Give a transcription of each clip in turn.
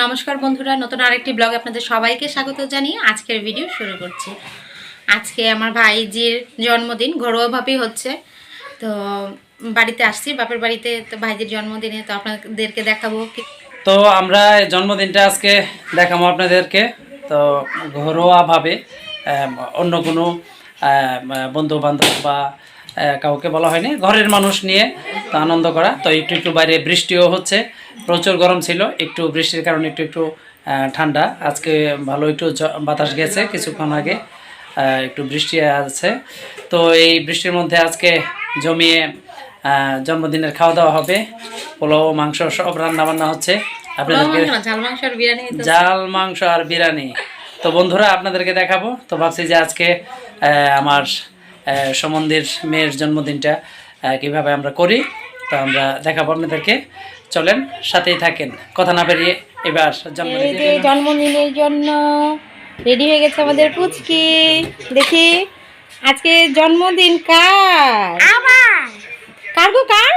নমস্কার বন্ধুরা, নতুন আরেকটি ব্লগ আপনাদের সবাইকে স্বাগত জানিয়ে আজকের ভিডিও শুরু করছি। আজকে আমার ভাইজির জন্মদিন ঘরোয়াভাবেই হচ্ছে। তো বাড়িতে আসছি, বাপের বাড়িতে তো ভাইজির জন্মদিনে তো আপনাদেরকে দেখাবো তো আমরা জন্মদিনটা আজকে দেখাবো আপনাদেরকে। তো ঘরোয়াভাবে অন্য কোনো বন্ধু বান্ধব বা কাউকে বলা হয়নি। ঘরের মানুষ নিয়ে তো আনন্দ করা। তো একটু একটু বাইরে বৃষ্টিও হচ্ছে। প্রচুর গরম ছিল। একটু বৃষ্টির কারণে একটু একটু ঠান্ডা। আজকে ভালো একটু বাতাস গেছে কিছুক্ষণ আগে। একটু বৃষ্টি আছে। তো এই বৃষ্টির মধ্যে আজকে জমিয়ে জন্মদিনের খাওয়া দাওয়া হবে। পোলাও মাংস সব রান্না বান্না হচ্ছে। আপনাদেরকে জাল মাংস আর বিরিয়ানি তো বন্ধুরা আপনাদেরকে দেখাবো। তো ভাবছি যে আজকে আমার সম্বন্ধীর মেয়ের জন্মদিনটা কীভাবে আমরা করি তো আমরা দেখাবো আপনাদেরকে। চলেন সাথেই থাকেন। কথা না বেরিয়ে এবার জন্মদিন জন্মদিনের জন্য রেডি হয়ে গেছে আমাদের পুচকি। দেখি আজকে জন্মদিন কার? কার গো কার?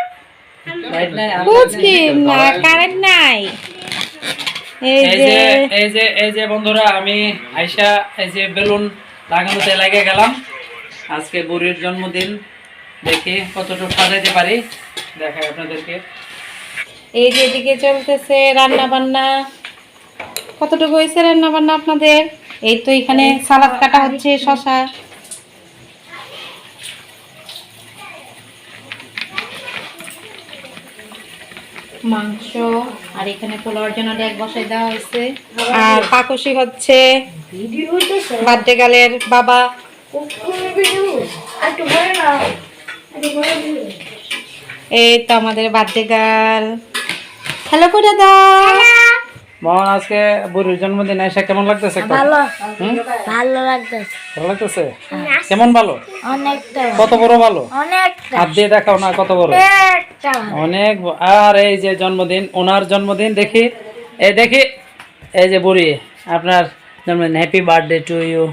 পুচকি না কারেন্ট নাই। এই যে এই যে এই যে বন্ধুরা আমি আইসা এই যে বেলুন লাগানোতে লেগে গেলাম। আজকে বুড়ির জন্মদিন দেখি কতটুকু সাজাইতে পারি? দেখাই আপনাদেরকে। এই যে এদিকে চলতেছে রান্না বান্না কতটুকু হয়েছে রান্না বান্না আপনাদের? এই তো এখানে সালাদ কাটা হচ্ছে, শশা। মাংস, আর এখানে পোলাওয়ার জন্য ডেক বসাই দেওয়া হয়েছে। আর পাকসি হচ্ছে। বার্থডে গালের বাবা। এই তো আমাদের বার্থডে গার্ল হ্যালো করে দাও মোহন আজকে বুড়ির জন্মদিন আইসা কেমন লাগতেছে? ভালো। লাগতেছে। ভালো লাগতেছে? কেমন ভালো? অনেকটা কত বড় ভালো? অনেকটা। হাত দিয়ে দেখাও না কত বড়। অনেক আর এই যে জন্মদিন ওনার জন্মদিন দেখি। এই দেখি এই যে বুড়ি আপনার জন্মদিন হ্যাপি বার্থডে টু ইউ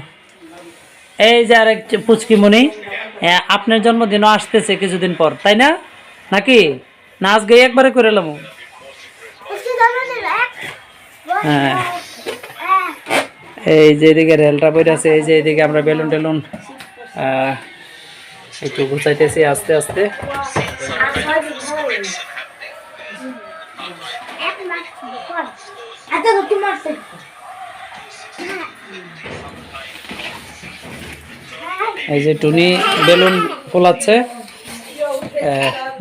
এই যে আরেক পুচকিমণি আপনার জন্মদিনও আসতেছে কিছুদিন পর তাই না? নাকি? নাচ গাই একবারে করে এলাম হ্যাঁ। এই যে এদিকে রেলটা বইটা আছে এই যে এদিকে আমরা বেলুন টেলুন একটু গুছাইতেছি আস্তে আস্তে। এই যে টুনি বেলুন ফোলাচ্ছে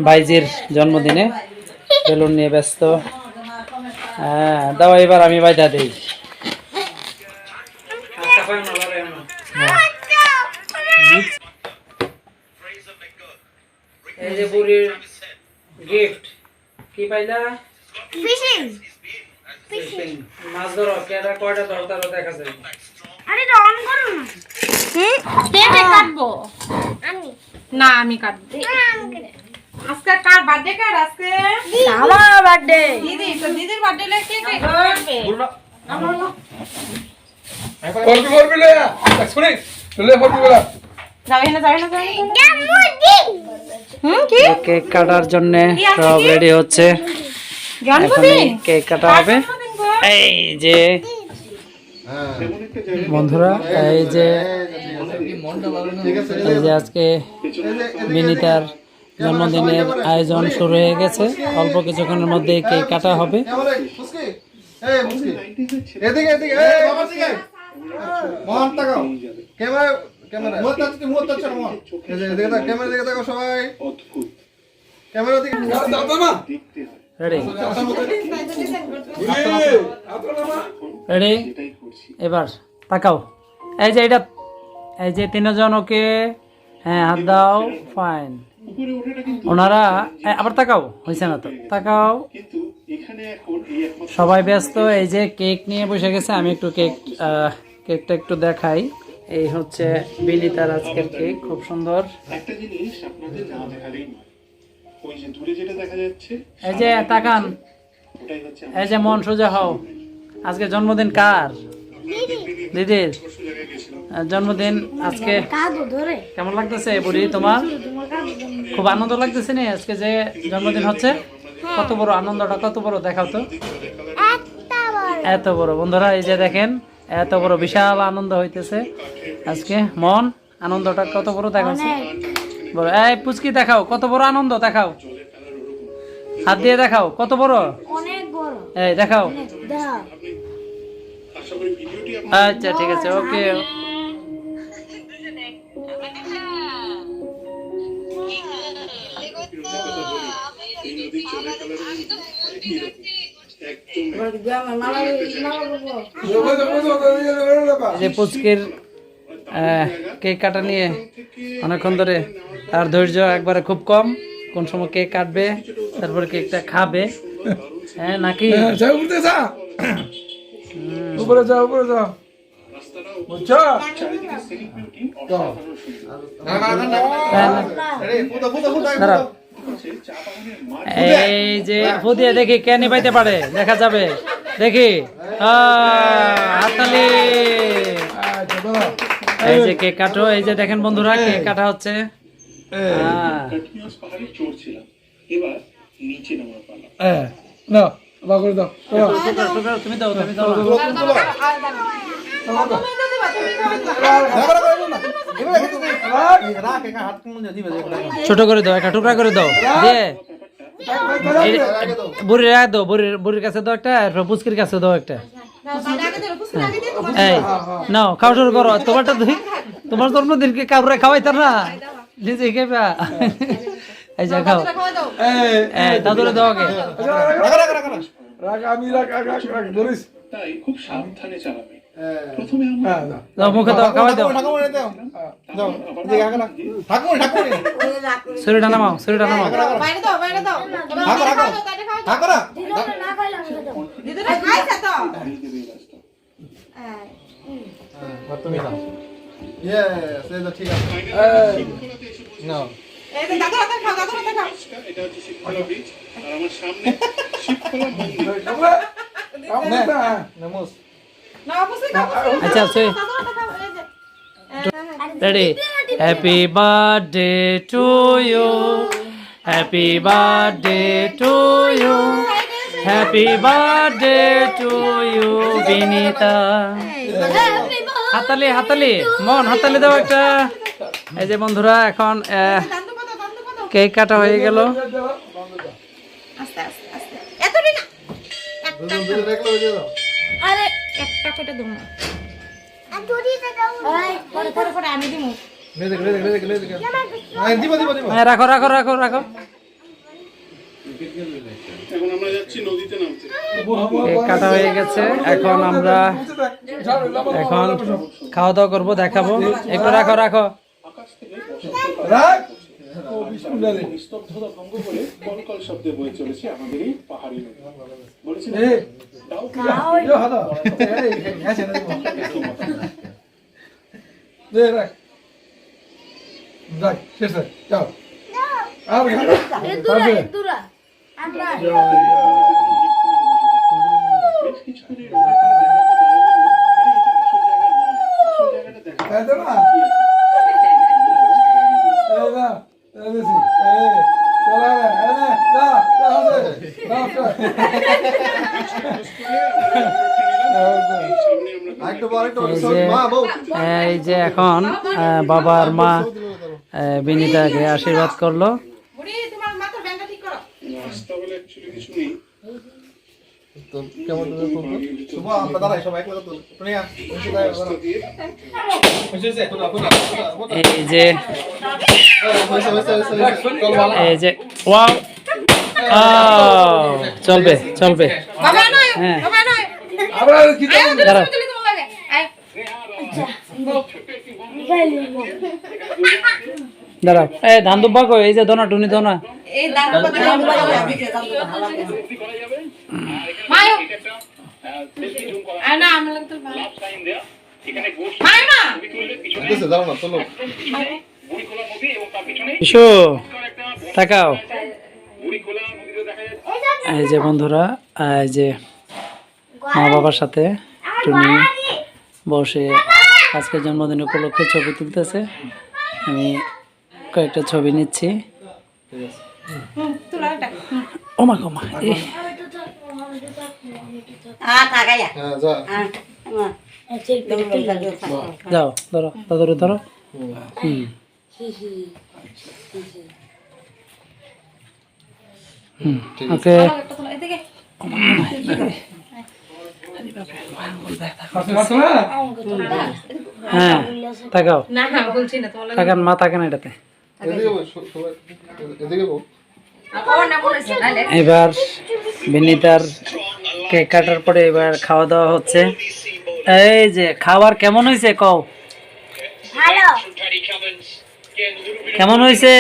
বাইজির জন্মদিনে বেলুন নিয়ে ব্যস্ত। হ্যাঁ দাও এবার আমি বাইদা দিই। এই যে বুড়ির গিফট কি পাইলা? ফিশিং মাছ ধরো কেডা কয়টা ধরো তারও দেখা যায় আরে অন করো না। হুম পেঁপে কাটবো। না আমি কাটবো। আজকে কার বার্থডে কার? আজকে আমার বার্থডে দিদি তো দিদির বার্থডে লেগে কে করবে করবি করবি লে? শুনি লে করবি বলা। যাবে না যাবে না কেক কাটার জন্য সব রেডি হচ্ছে। কেক কাটা হবে। এই যে বন্ধুরা এই যে এই যে আজকে বিনিতার জন্মদিনের আয়োজন শুরু হয়ে গেছে। অল্প কিছুক্ষণের মধ্যে কেক কাটা হবে। মুসকি এই মুসকি এদিকে এদিকে এই বাবা দিকে। ক্যামেরা তাকাও। ক্যামেরা দিকে সবাই। ক্যামেরা দিকে। মা রেডি এবার, তাকাও। এই যে এটা, এই যে তিনজন ওকে হ্যাঁ হাত দাও ফাইন ওনারা আবার তাকাও হয়েছে না তো। তাকাও। সবাই ব্যস্ত, এই যে কেক নিয়ে বসে গেছে, আমি একটু কেক কেকটা একটু দেখাই। এই হচ্ছে বিনিতার আজকের কেক, খুব সুন্দর। একটা জিনিস আপনাদের ওই যে দূরে যেটা দেখা যাচ্ছে এই যে তাকান। ওটাই হচ্ছে এই যে মন সোজা হও। আজকে জন্মদিন কার? দিদির। জন্মদিন আজকে কেমন লাগতেছে বুড়ি তোমার? খুব আনন্দ লাগতেছে না আজকে যে জন্মদিন হচ্ছে। কত বড় আনন্দটা কত বড় দেখাও তো। এত বড়। বন্ধুরা এই যে দেখেন এত বড় বিশাল আনন্দ হইতেছে আজকে। মন আনন্দটা কত বড় দেখাচ্ছে। বড় এই পুচকি দেখাও কত বড় আনন্দ দেখাও। হাত দিয়ে দেখাও কত বড়? অনেক বড়। এই দেখাও। আচ্ছা ঠিক আছে ওকে। যে পুচকির কেক কাটা নিয়ে অনেকক্ষণ ধরে আর ধৈর্য একবারে খুব কম। কোন সময় কেক কাটবে তারপর কেকটা খাবে। হ্যাঁ নাকি? উপরে যাও উপরে যাও হ্যাঁ, এই যে ফুদিয়ে দেখি কে নিবাইতে পারে দেখা যাবে। দেখি। হাততালি। আচ্ছা এই যে কেক কাটো এই যে দেখেন বন্ধুরা কেক কাটা হচ্ছে। কন্টিনিউয়াস পাহাড়ে চড়ছিলাম এবার নিচে নামার পালা। হ্যাঁ বা করে দাও তুমি দাও তুমি দাও দিবে ছোট করে দাও একটা টুকরা করে দাও দিয়ে। বুড়ির রাখ দাও বুড়ির বুড়ির কাছে দাও একটা আর পুচকির কাছে দাও একটা। এই নাও খাওয়া শুরু করো তোমারটা তোমার জন্মদিনকে কাউরে খাওয়াইতাম না। নিজে খেবা এই যা খাও। দাদুরে দাও আগে। রাখ আমি রাখ রাখ রাখ রাখ ধরিস। তাই খুব সাবধানে চালাবে। প্রথমে আমরা হ্যাঁ দাও। মুখে দাও খাওয়াই দাও। ঠাকুর দাও। দাও দিকে আগে রাখ। ঠাকুর ঠাকুর শরীরটা নামাও শরীরটা নামাও বাইরে দাও বাইরে দাও। ঠাকুর ঠাকুর ঠাকুর না। খাইলাম তো? তুমি ইয়েস এই ঠিক আছে না আচ্ছা ready happy birthday to you happy birthday to you happy birthday to you Binita হাতালি হাতালি। মন হাতালি দাও একটা। এই যে বন্ধুরা এখন কেক কাটা হয়ে গেল। রাখো রাখো রাখো রাখো। এখন আমরা যাচ্ছি নদীতে নামতে। কাটা হয়ে গেছে। এখন আমরা এখন খাওয়া দাওয়া করব দেখাবো। একটু রাখো রাখো। নিস্তব্ধতা ভঙ্গ করে কলকল শব্দে বয়ে চলেছে আমাদের এই পাহাড়ি নদী। আর এই দেখা এই যা এখন বাবার মা বিনিতাকে আশীর্বাদ করল। কোনা এই যে এই যে ওয়াও চলবে চলবে। হ্যাঁ। দাঁড়াও। এই, ধান দুব্বা এই যে দোনা, টুনি দোনা। এই মায়ো। না লাগতো তাকাও। এই যে বন্ধুরা এই যে মা বাবার সাথে টুনি বসে আজকের জন্মদিন উপলক্ষে ছবি তুলতেছে। আমি কয়েকটা ছবি নিচ্ছি। ওমা. হ্যাঁ? যাও ধরো ধরো ধরো হুম। হুম ওকে। হ্যাঁ তাকাও। না না বলছি না তোমার তাকান মা তাকান এটাতে। এবার বিনিতার কেক কাটার পরে এবার খাওয়া দাওয়া হচ্ছে। এই যে খাবার কেমন হয়েছে কও? ভালো। কেমন হয়েছে?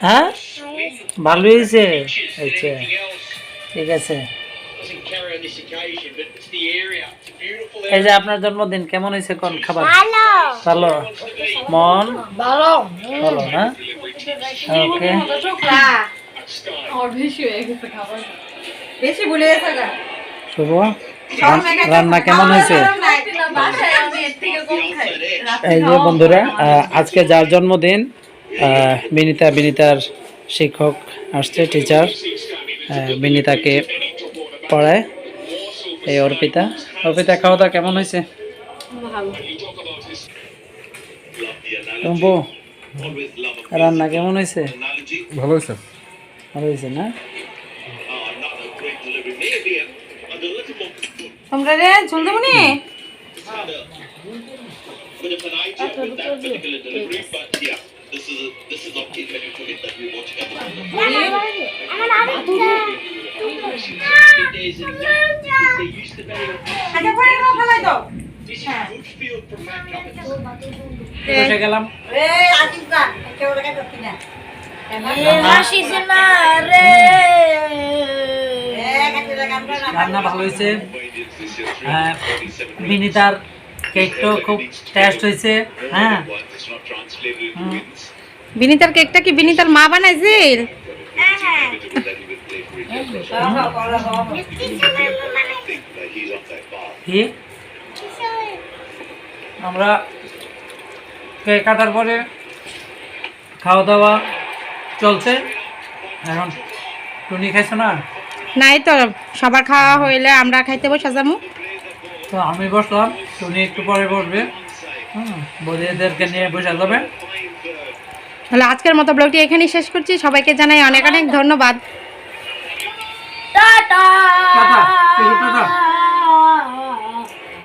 হ্যাঁ? ভালো হয়েছে? আচ্ছা ঠিক আছে। এই যে আপনার জন্মদিন কেমন হয়েছে কোন খাবার? ভালো। মন? ভালো। ভালো হ্যাঁ ওকে। শুভ। রান্না কেমন হয়েছে? এই যে বন্ধুরা আজকে যার জন্মদিন আহ, বিনিতা বিনিতার শিক্ষক আসছে টিচার বিনিতাকে পড়ায় এই অর্পিতা। অর্পিতা খাওয়া দাওয়া কেমন হয়েছে? টম্পু রান্না কেমন হয়েছে? ভালো হয়েছে। ভালো হয়েছে না? তোমরা রে ঝুল দেবো নি বসে গেলাম ating ka. Ikaw na kayo pina. আসিস না রে kasi na kami na. রান্না ভালো হয়েছে হ্যাঁ, বিনিতার কেকটাও খুব টেস্ট হয়েছে হ্যাঁ বিনিতার কেকটা কি বিনিতার মা বানাইছিল আমরা কেক কাটার পরে খাওয়া দাওয়া চলছে। এখন টুনি খাইছো না? নাই তো সবার খাওয়া হইলে আমরা খাইতে বসে যাব তো আমি বসলাম টুনি একটু পরে বসবে। হুম বৌদিদেরকে নিয়ে বসে যাবে। তাহলে আজকের মতো ব্লগটি এখানেই শেষ করছি। সবাইকে জানাই অনেক অনেক ধন্যবাদ। Bapak.